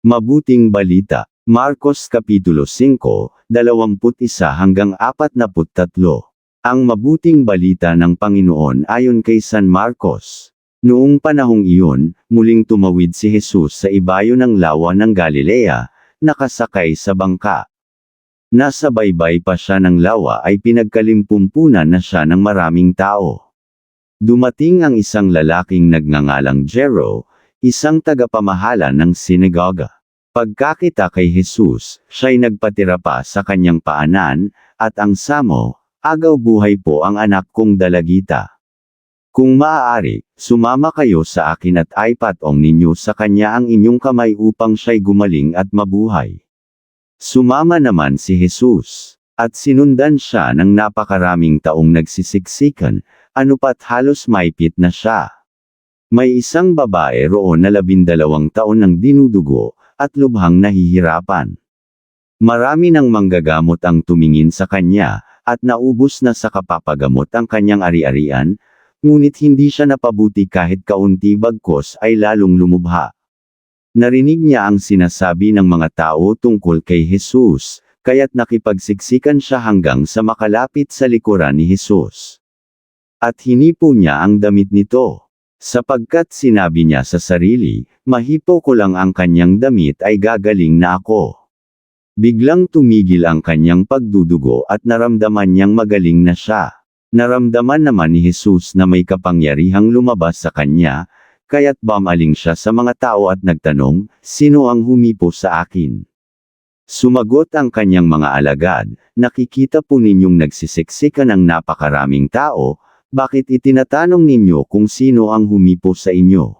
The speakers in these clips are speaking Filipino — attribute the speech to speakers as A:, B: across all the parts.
A: Mabuting balita. Marcos Kapitulo 5, 21 hanggang 43. Ang mabuting balita ng Panginoon ayon kay San Marcos. Noong panahong iyon, muling tumawid si Jesus sa ibayo ng lawa ng Galilea, nakasakay sa bangka. Nasa baybay pa siya ng lawa ay pinagkalimpumpunan na siya ng maraming tao. Dumating ang isang lalaking nagngangalang Jero, isang tagapamahala ng sinagoga. Pagkakita kay Jesus, siya'y nagpatira pa sa kanyang paanan, at ang samo, agaw buhay po ang anak kong dalagita. Kung maaari, sumama kayo sa akin at aipatong ninyo sa kanya ang inyong kamay upang siya'y gumaling at mabuhay. Sumama naman si Jesus, at sinundan siya ng napakaraming taong nagsisiksikan, anupat halos maipit na siya. May isang babae roon na labindalawang taon ng dinudugo, at lubhang nahihirapan. Marami ng manggagamot ang tumingin sa kanya, at naubos na sa kapapagamot ang kanyang ari-arian, ngunit hindi siya napabuti kahit kaunti bagkos ay lalong lumubha. Narinig niya ang sinasabi ng mga tao tungkol kay Jesus, kaya't nakipagsiksikan siya hanggang sa makalapit sa likuran ni Jesus. At hinipo niya ang damit nito. Sapagkat sinabi niya sa sarili, mahipo ko lang ang kanyang damit ay gagaling na ako. Biglang tumigil ang kanyang pagdudugo at naramdaman niyang magaling na siya. Naramdaman naman ni Jesus na may kapangyarihang lumabas sa kanya, kaya't bamaling siya sa mga tao at nagtanong, sino ang humipo sa akin? Sumagot ang kanyang mga alagad, nakikita po ninyong nagsisiksikan ng napakaraming tao, bakit itinatanong ninyo kung sino ang humipo sa inyo?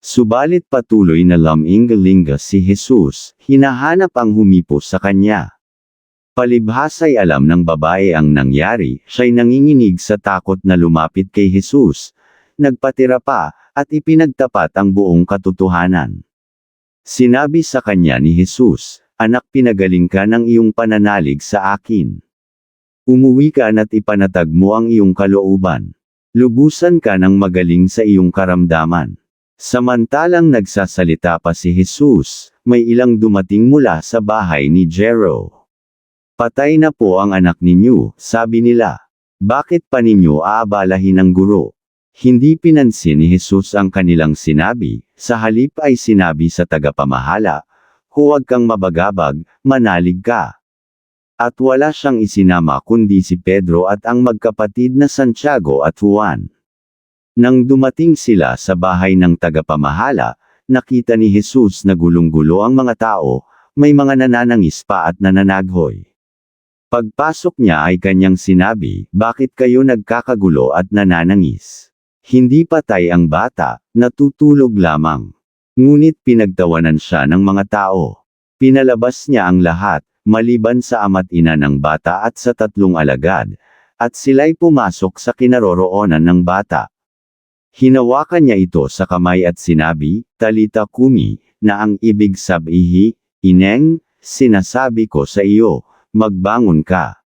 A: Subalit patuloy na laming-galinga si Jesus, hinahanap ang humipo sa kanya. Palibhasay alam ng babae ang nangyari, siya'y nanginginig sa takot na lumapit kay Jesus, nagpatira pa, at ipinagtapat ang buong katotohanan. Sinabi sa kanya ni Jesus, Anak pinagaling ka ng iyong pananalig sa akin. Umuwi ka na't ipanatag mo ang iyong kalooban. Lubusan ka ng magaling sa iyong karamdaman. Samantalang nagsasalita pa si Jesus, may ilang dumating mula sa bahay ni Jero. Patay na po ang anak ninyo, sabi nila. Bakit pa ninyo aabalahin ang guro? Hindi pinansin ni Jesus ang kanilang sinabi, sa halip ay sinabi sa tagapamahala, huwag kang mabagabag, manalig ka. At wala siyang isinama kundi si Pedro at ang magkapatid na Santiago at Juan. Nang dumating sila sa bahay ng tagapamahala, nakita ni Jesus na gulong-gulo ang mga tao, may mga nananangis pa at nananaghoy. Pagpasok niya ay kanyang sinabi, bakit kayo nagkakagulo at nananangis? Hindi patay ang bata, natutulog lamang. Ngunit pinagtawanan siya ng mga tao. Pinalabas niya ang lahat, maliban sa ama't ina ng bata at sa tatlong alagad, at sila'y pumasok sa kinaroroonan ng bata. Hinawakan niya ito sa kamay at sinabi, Talita Kumi, na ang ibig sabihi, Ineng, sinasabi ko sa iyo, magbangon ka.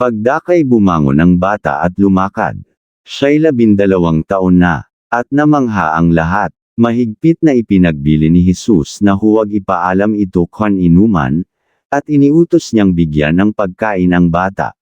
A: Pagdakay bumangon ang bata at lumakad. Siya'y labindalawang taon na, at namangha ang lahat. Mahigpit na ipinagbili ni Jesus na huwag ipaalam ito kan inuman, at iniutos niyang bigyan ng pagkain ang bata.